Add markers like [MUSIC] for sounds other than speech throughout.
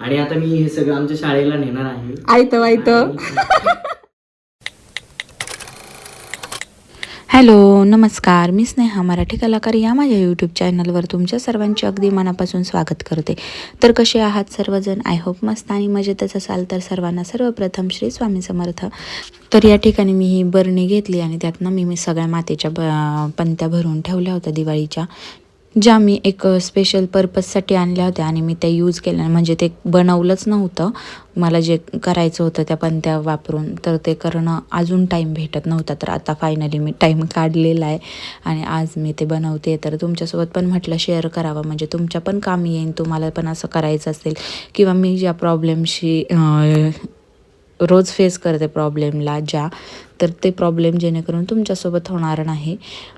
आणि आता मी हे सगळं आमच्या शाळेला नेणार आहे. आयत वायत [LAUGHS] हॅलो नमस्कार. मी स्नेहा मराठी कलाकार. या माझ्या यूट्यूब चॅनलवर तुमच्या सर्वांचे अगदी मनापासून स्वागत करते. तर कसे आहात सर्वजण? आय होप मस्त आणि मजेतच असाल तर सर्वांना सर्वप्रथम श्री स्वामी समर्थ. तर या ठिकाणी मी ही बरणी घेतली आणि त्यातनं मी मी सगळ्या मातीच्या ब पंत्या भरून ठेवल्या होत्या दिवाळीच्या. ज्या मी एक स्पेशल पर्पजसाठी आणल्या होत्या आणि मी त्या यूज केल्या. म्हणजे ते बनवलंच नव्हतं. मला जे करायचं होतं त्या पण त्या वापरून तर ते करणं अजून टाईम भेटत नव्हता. तर आता फायनली मी टाईम काढलेला आहे आणि आज मी ते बनवते. तर तुमच्यासोबत पण म्हटलं शेअर करावं. म्हणजे तुमच्या पण कामी येईन. तुम्हाला पण असं करायचं असेल. किंवा मी ज्या प्रॉब्लेमशी रोज फेस करते प्रॉब्लेमला ज्या तर ते प्रॉब्लेम जेणेकरून तुमच्यासोबत होणार नाही.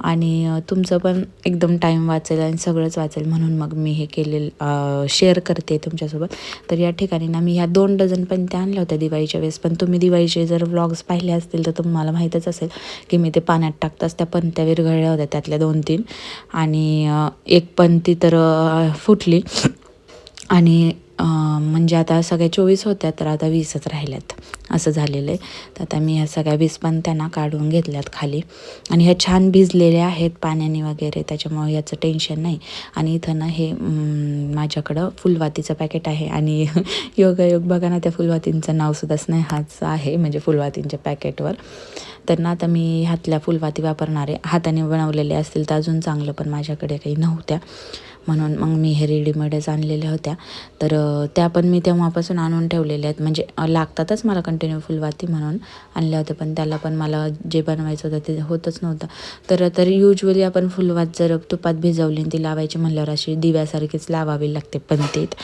आणि तुमचं पण एकदम टाईम वाचेल आणि सगळंच वाचेल. म्हणून मग मी हे केलेलं शेअर करते तुमच्यासोबत. तर या ठिकाणी ना मी ह्या दोन डझन पण त्या आणल्या होत्या दिवाळीच्या वेळेस. पण तुम्ही दिवाळीचे जर व्लॉग्स पाहिले असतील तर तुम्हाला माहीतच असेल की मी ते पाण्यात टाकताच त्या पंत्या विरघळल्या होत्या त्यातल्या दोन तीन आणि एक पंती तर फुटली. आणि म्हणजे आता सगळ्या चोवीस होत्या तर आता वीसच राहिल्यात. असं झालेलं आहे. तर आता मी ह्या सगळ्या वीस पण त्यांना काढून घेतल्यात खाली. आणि ह्या छान भिजलेल्या आहेत पाण्याने वगैरे त्याच्यामुळे याचं टेन्शन नाही. आणि इथं ना हे माझ्याकडं फुलवातीचं पॅकेट आहे. आणि [LAUGHS] योगायोग बघा ना त्या फुलवातींचं नावसुद्धा स्नेहाचं आहे म्हणजे फुलवातींच्या पॅकेटवर तर ना आता मी ह्यातल्या फुलवाती वापरणारे हाताने बनवलेले असतील तर अजून चांगलं पण माझ्याकडे काही नव्हत्या. म्हणून मग मी हे रेडीमेडच आणलेल्या होत्या. तर त्या पण मी तेव्हापासून आणून ठेवलेल्या आहेत. म्हणजे लागतातच मला कंटिन्यू फुलवाती म्हणून आणल्या होत्या पण त्याला पण मला जे बनवायचं होतं ते होतच नव्हतं. तर तर युजली आपण फुलवात जर तुपात भिजवली ती लावायची म्हणल्यावर अशी दिव्यासारखीच लावावी लागते पंतीत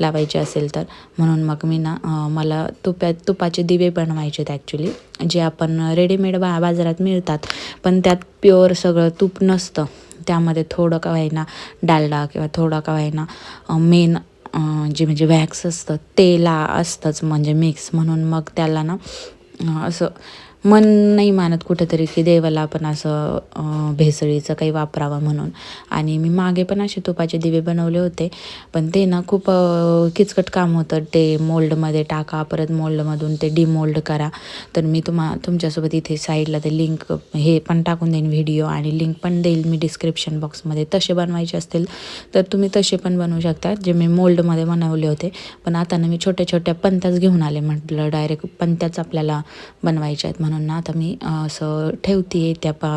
लावायची असेल तर. म्हणून मग मी ना मला तुप्यात तुपाचे दिवे बनवायचे आहेत ॲक्च्युली जे आपण रेडीमेड बा बाजारात मिळतात. पण त्यात प्युअर सगळं तूप नसतं. त्यामध्ये थोडं का व्हायना डालडा किंवा थोडं का व्हायना मेन जे म्हणजे वॅक्स असतं तेला असतंच म्हणजे मिक्स म्हणून मग त्याला ना असं मन नाही मानत कुठंतरी की देवाला आपण असं भेसळीचं काही वापरावं म्हणून. आणि मी मागे पण असे तुपाचे दिवे बनवले होते. पण ते ना खूप किचकट काम होतं. ते मोल्डमध्ये टाका परत मोल्डमधून ते डिमोल्ड करा. तर मी तुम्हा तुमच्यासोबत इथे साईडला ते लिंक हे पण टाकून देईन व्हिडिओ आणि लिंक पण देईल मी डिस्क्रिप्शन बॉक्समध्ये. तसे बनवायचे असतील तर तुम्ही तसे पण बनवू शकता जे मी मोल्डमध्ये बनवले होते. पण आता ना मी छोट्या छोट्या पंत्याच घेऊन आले म्हटलं डायरेक्ट पंत्याच आपल्याला बनवायच्या आहेत म्हणून. ना आता मी असं ठेवते त्या पा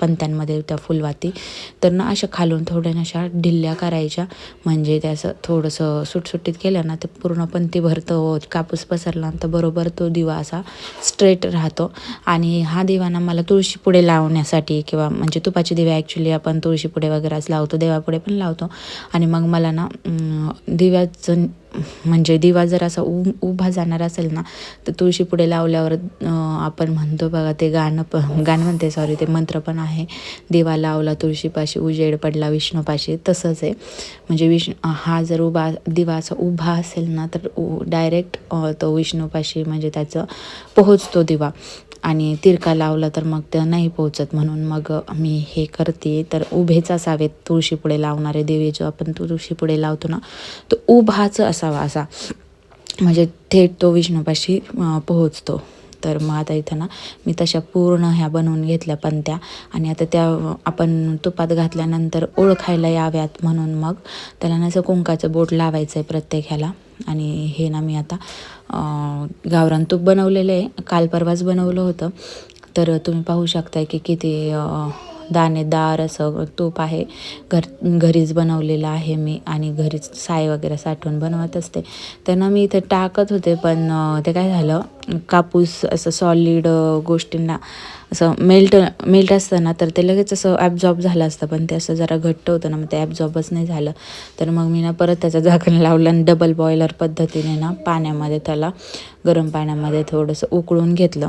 पंत्यांमध्ये त्या फुलवाती. तर ना अशा खालून थोड्या ना अशा ढिल्ल्या करायच्या. म्हणजे त्याचं थोडंसं सुटसुटीत केलं ना ते पूर्ण पंती भरतं कापूस पसरला तर बरोबर तो दिवा असा स्ट्रेट राहतो. आणि हा दिवा ना मला तुळशी पुढे लावण्यासाठी किंवा म्हणजे तुपाचे दिवे ॲक्च्युली आपण तुळशी पुढे वगैरेच लावतो देवापुढे पण लावतो. आणि मग मला ना दिव्याचं म्हणजे दिवा जर असा उ उभा जाणार असेल ना तर तुळशी पुढे लावल्यावर आपण म्हणतो बघा ते गाणं प गाणं म्हणते सॉरी ते मंत्र पण आहे. दिवा लावला तुळशीपाशी उजेड पडला विष्णूपाशी तसंच आहे. म्हणजे विष्णू हा जर उभा दिवा असा उभा असेल ना तर डायरेक्ट तो विष्णूपाशी म्हणजे त्याचं पोहोचतो दिवा. आणि तिरका लावला तर मग ते नाही पोहोचत म्हणून मग मी हे करते. तर उभेच असावेत तुळशीपुढे लावणारे देवी जो आपण तुळशीपुढे लावतो ना तो उभाच असावा असा. म्हणजे थेट तो विष्णूपाशी पोहोचतो. तर मग आता इथं ना मी तशा पूर्ण ह्या बनवून घेतल्या पण त्या आणि आता त्या आपण तुपात घातल्यानंतर ओळखायला याव्यात म्हणून मग त्याला ना असं कुंकाचं बोट लावायचं आहे प्रत्येक ह्याला. आणि हे ना मी आता गावरान तूप बनवलेलं आहे. काल परवाच बनवलं होतं. तर तुम्ही पाहू शकताय की किती दाणेदार असं तूप आहे. घर घरीच बनवलेलं आहे मी आणि घरीच साय वगैरे साठवून बनवत असते. त्यांना मी इथे टाकत होते पण ते काय झालं कापूस असं सॉलिड गोष्टींना असं मेल्ट मेल्ट असतं ना तर ते लगेच असं ॲब्झॉर्ब झालं असतं पण ते असं जरा घट्ट होतं ना मग ते ॲब्झॉर्बच नाही झालं. तर मग मी ना परत त्याचं झाकण लावलं आणि डबल बॉयलर पद्धतीने ना पाण्यामध्ये त्याला गरम पाण्यामध्ये थोडंसं उकळून घेतलं.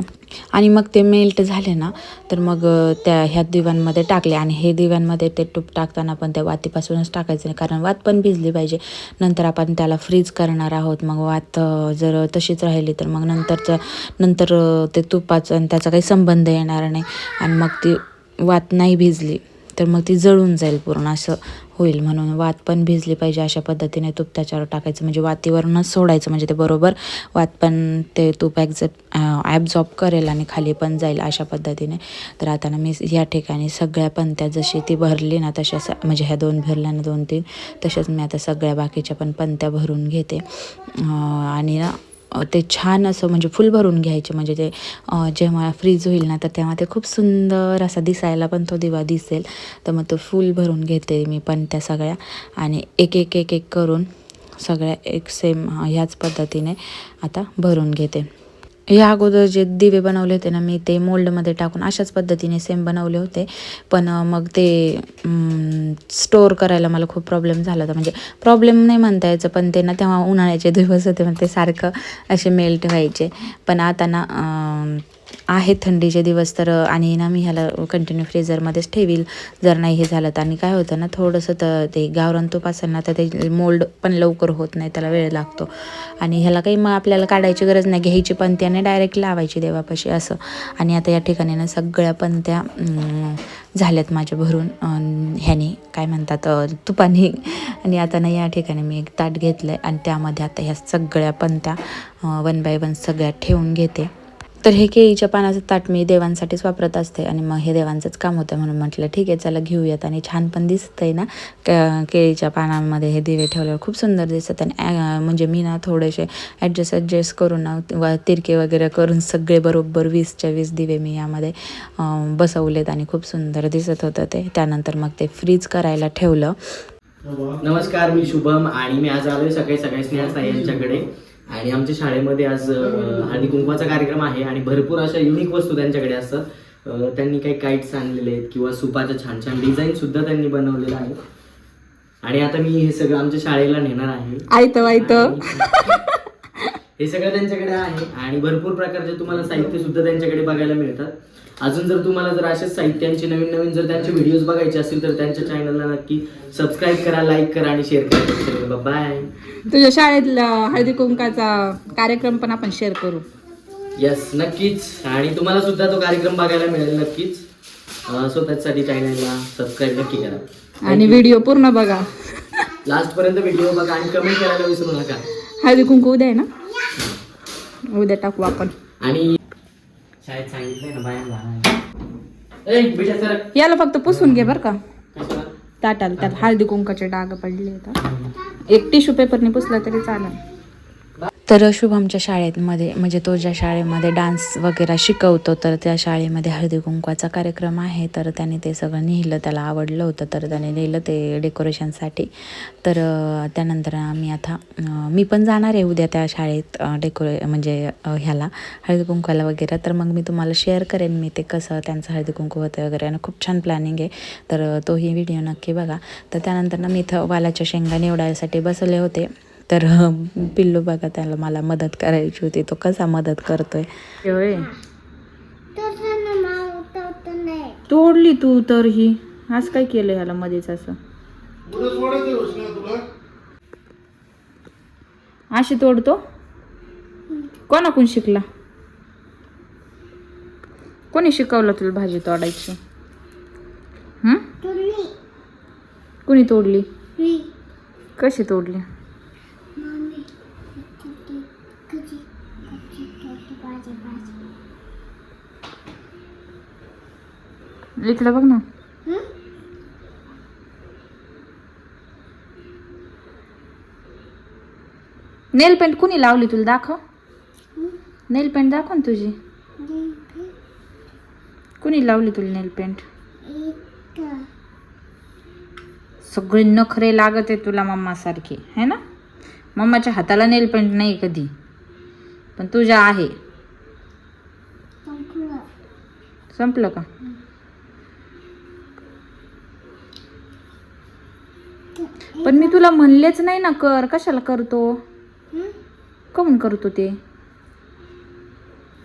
आणि मग ते मेल्ट झाले ना तर मग त्या ह्या दिव्यांमध्ये टाकले. आणि हे दिव्यांमध्ये ते तूप टाकताना पण त्या वातीपासूनच टाकायचं नाही कारण वात पण भिजली पाहिजे. नंतर आपण त्याला फ्रीज करणार आहोत. मग वात जर तशीच राहिली तर मग नंतरचं नंतर ते तुपाचं आणि त्याचा काही संबंध येणार नाही. आणि मग ती वात नाही भिजली. तर मग ती जळून जाईल पूर्ण असं होईल म्हणून. वात पण भिजली पाहिजे अशा पद्धतीने तूप त्याच्यावर टाकायचं. म्हणजे वातीवरूनच सोडायचं म्हणजे ते बरोबर वात पण ते तूप ॲक्झॅप ॲब्झॉर्ब करेल आणि खाली पण जाईल अशा पद्धतीने. तर आता ना मी या ठिकाणी सगळ्या पंत्या जशी ती भरली ना तशा स- म्हणजे ह्या दोन भरल्या ना दोन तीन तशाच मी आता सगळ्या बाकीच्या पण पंत्या भरून घेते. आणि ना ते छान असं म्हणजे फुल भरून घ्यायचे. म्हणजे ते जेव्हा फ्रीज होईल ना तर तेव्हा ते खूप सुंदर असा दिसायला पण तो दिवा दिसेल. तर मग तो फुल भरून घेते मी पण त्या सगळ्या. आणि एक एक एक एक करून सगळ्या एक सेम ह्याच पद्धतीने आता भरून घेते. या अगोदर जे दिवे बनवले होते ना मी ते मोल्डमध्ये टाकून अशाच पद्धतीने सेम बनवले होते. पण मग ते स्टोअर करायला मला खूप प्रॉब्लेम झाला होता. म्हणजे प्रॉब्लेम नाही म्हणता यायचं पण ते ना तेव्हा उन्हाळ्याचे दिवस होते मग ते सारखं असे मेल्ट व्हायचे. पण आता ना आहे थंडीचे दिवस तर आणि ना मी ह्याला कंटिन्यू फ्रीझरमध्येच ठेवील. जर नाही हे झालं तर. आणि काय होतं ना थोडंसं तर ते गावरान तूप असेल ना तर ते मोल्ड पण लवकर होत नाही त्याला वेळ लागतो. आणि ह्याला काही मग आपल्याला काढायची गरज नाही घ्यायची पण त्याने डायरेक्ट लावायची देवापाशी असं. आणि आता या ठिकाणी ना सगळ्या पण त्या झाल्यात माझ्या भरून. ह्याने काय म्हणतात तुपाने. आणि आता ना या ठिकाणी मी एक ताट घेतलं आहे आणि त्यामध्ये आता ह्या सगळ्या पण त्या वन बाय वन सगळ्या ठेवून घेते. तर हे केळीच्या पानाचं ताट मी देवांसाठीच वापरत असते आणि मग हे देवांचंच काम होतं म्हणून म्हटलं ठीक आहे चला घेऊयात. आणि छान पण दिसतं आहे ना क- केळीच्या पानांमध्ये हे दिवे ठेवल्यावर खूप सुंदर दिसतात आणि म्हणजे मी ना थोडेसे ॲडजस्ट ॲडजस्ट करून ना व तिरके वगैरे करून सगळे बरोबर वीसच्या वीस दिवे मी यामध्ये बसवलेत आणि खूप सुंदर दिसत होतं ते. त्यानंतर मग ते फ्रीज करायला ठेवलं. नमस्कार मी शुभम आणि मी आज आलोय सकाळी सकाळी स्नेहा यांच्याकडे. आणि आमच्या शाळेमध्ये आज हळदी कुंकवाचा कार्यक्रम आहे आणि भरपूर अशा युनिक वस्तू त्यांच्याकडे असतात. त्यांनी काही काईट्स आणलेले आहेत किंवा सुपाच्या छान छान डिझाईन सुद्धा त्यांनी बनवलेलं आहे आणि आता मी हे सगळं आमच्या शाळेला नेणार आहे. आयत हे सगळं त्यांच्याकडे आहे आणि भरपूर प्रकारचे तुम्हाला साहित्य सुद्धा त्यांच्याकडे बघायला मिळतात. अजून जर तुम्हाला जर असेच साहित्यांचे नवीन नवीन जर त्यांचे व्हिडिओज बघायचे असतील तर त्यांच्या चॅनलला नक्की सबस्क्राईब करा लाईक करा आणि शेअर करा. बाय तुझ्या शाळेतला हळदी कुंकाचा कार्यक्रम पण आपण शेअर करू. येस नक्कीच. आणि तुम्हाला सुद्धा तो कार्यक्रम बघायला मिळेल नक्कीच. अं, सो त्याच्यासाठी चॅनलला सबस्क्राईब नक्की करा. आणि व्हिडिओ पूर्ण बघा. लास्ट पर्यंत व्हिडिओ बघा आणि कमेंट करायला विसरू नका. हळदी कुंकू उद्या आहे ना? उद्या टाकू आपण. आणि शाळेत सांगितलंय ना बाहेर ए बेटा सर. याला फक्त पुसून घे बरं का. कशाला? ताटाला त्यात हळदी कुंकाचे डाग पडले आहेत एक टिश्यू पेपरने पुसला तरी चालेल. तर शुभमच्या शाळेमध्ये म्हणजे तो ज्या शाळेमध्ये डान्स वगैरे शिकवतो तर त्या शाळेमध्ये हळदी कुंकवाचा कार्यक्रम आहे. तर त्याने ते सगळं नेलं त्याला आवडलं होतं तर त्याने नेलं ते डेकोरेशनसाठी तर त्यानंतर आम्ही आता मी पण जाणार आहे उद्या त्या शाळेत डेकोरे म्हणजे ह्याला हळदी कुंकवाला वगैरे. तर मग मी तुम्हाला शेअर करेन मी ते कसं त्यांचं हळदी कुंकू होतं वगैरे. आणि खूप छान प्लॅनिंग आहे. तर तोही व्हिडिओ नक्की बघा. तर त्यानंतर ना मी इथं वालाच्या शेंगा निवडायसाठी बसले होते. तर पिल्लू बघा त्याला मला मदत करायची होती. तो कसा मदत करतोय. तोडली तू तर ही. आज काय केलं ह्याला मध्येच असं? अशी तोडतो? कोणाकडून शिकला? कोणी शिकवलं तुला भाजी तोडायची? हं? कोणी तोडली? कशी तोडली? इकडे बघ ना. नेल पेंट कुणी लावली तुला दाखव. नेल पेंट दाखव ना तुझी. कुणी लावली तुला नेल पेंट? सगळे नखरे लागत आहे तुला मम्मा सारखी है ना? मम्माच्या हाताला नेल पेंट नाही कधी. पण तुझ्या आहे. संपलं का? पण मी तुला म्हणलेच नाही ना कर. कशाला करतो? कमून करतो ते?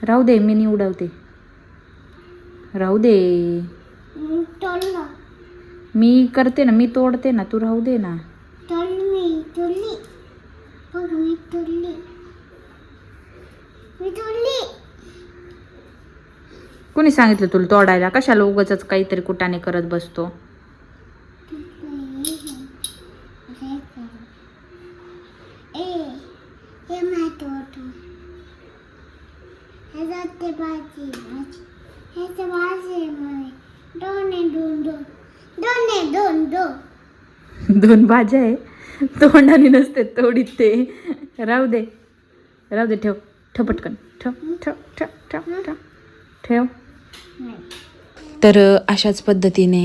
राहू दे मी निवडवते. राहू दे. मी करते ना मी तोडते ना. तू राहू दे ना. कोणी सांगितलं तुला तोडायला? कशाला उगाच काहीतरी कुटाने करत बसतो हे माहीत होतं हे जाते भाजी हे तर भाजी म्हणे दोन दोन दोन दोन आहे दोन दोन दोन भाज्या आहे. तोंडाने नसते तोडीत ते. राहू दे. राहू दे ठेव. ठेव पटकन. ठेव ठेव ठेव ठेव ठेव. ठेव. तर अशाच पद्धतीने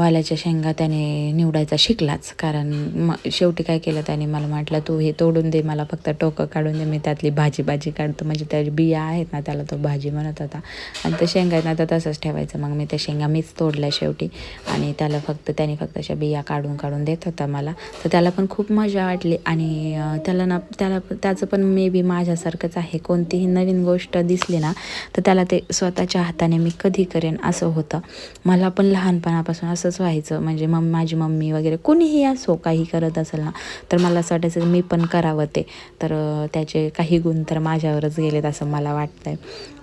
वाल्याच्या शेंगा त्याने निवडायचा शिकलाच. कारण म शेवटी काय केलं त्याने? मला म्हटलं तू हे तोडून दे मला फक्त टोकं काढून दे मी त्यातली भाजी भाजी काढतो. म्हणजे त्या बिया आहेत ना त्याला तो भाजी म्हणत होता. आणि त्या शेंगा आहेत ना तर तसंच ठेवायचं. मग मी त्या शेंगा मीच तोडल्या शेवटी. आणि त्याला फक्त त्याने फक्त अशा बिया काढून काढून देत होता मला. तर त्याला पण खूप मजा वाटली. आणि त्याला ना त्याला त्याचं पण मे बी माझ्यासारखंच आहे. कोणतीही नवीन गोष्ट दिसली ना तर त्याला ते स्वतःच्या हाताने मी कधी करेन असं होतं. मला पण लहानपणापासून असं असंच व्हायचं. म्हणजे मग माझी मम्मी वगैरे कोणीही असो काही करत असेल ना तर मला असं वाटायचं की मी पण करावं ते. तर त्याचे काही गुण तर माझ्यावरच गेलेत असं मला वाटतंय.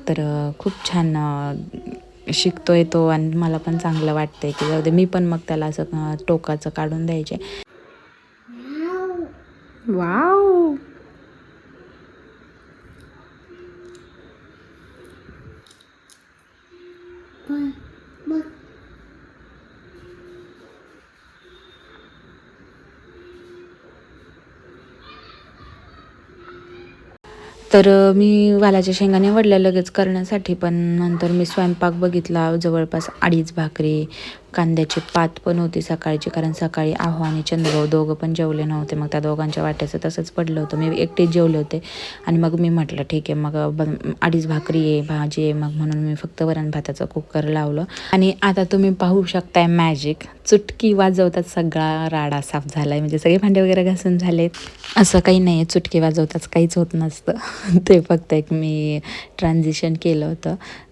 तर खूप छान शिकतो शिकतोय तो आणि मला पण चांगलं वाटतंय की जाऊ दे मी पण मग त्याला असं टोकाचं काढून द्यायचे. वाव! तर मी वालाच्या शेंगा निवडल्या लगेच करण्यासाठी पण नंतर मी स्वयंपाक बघितला जवळपास अडीच भाकरी कांद्याची पात पण होती सकाळची कारण सकाळी आहो आणि चंद्रभाऊ दोघं पण जेवले नव्हते. मग त्या दोघांच्या वाट्याचं तसंच पडलं होतं. मी एकटेच जेवले होते. आणि मग मी म्हटलं ठीक आहे मग बन अडीच भाकरी आहे भाजी आहे मग म्हणून मी फक्त वरण भाताचं कुकर लावलं. आणि आता तुम्ही पाहू शकताय मॅजिक चुटकी वाजवतात सगळा राडा साफ झाला आहे म्हणजे सगळे भांडे वगैरे घासून झालेत. असं काही नाही आहे चुटकी वाजवताच काहीच होत नसतं. [LAUGHS] ते फक्त एक मी ट्रान्झिशन केलं होतं.